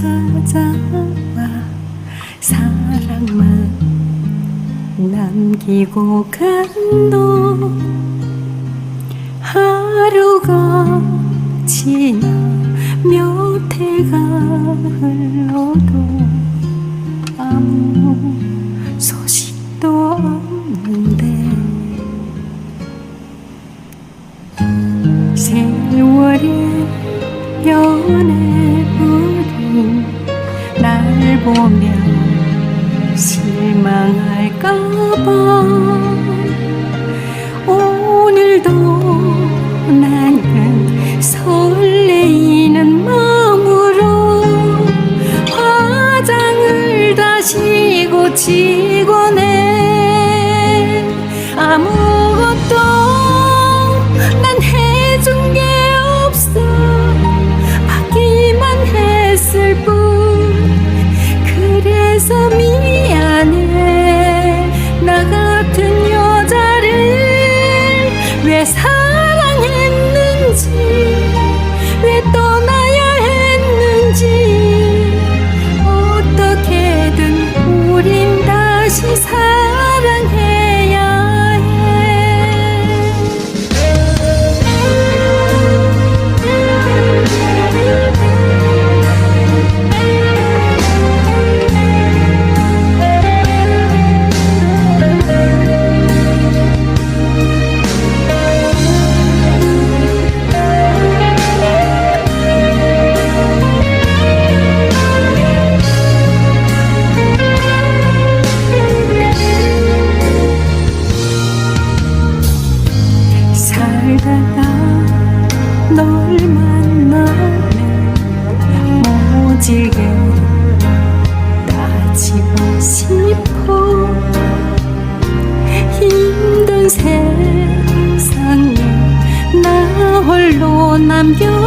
찾아와 사랑만 남기고 간도 하루가 지나 몇 해가 흘러도 아무 소식도 없는데 세월이 변해 보면 실망할까봐. 오늘도 나는 설레이는 마음으로 화장을 다시 고치 모질게 따지고 싶어 힘든 세상에 나 홀로 남겨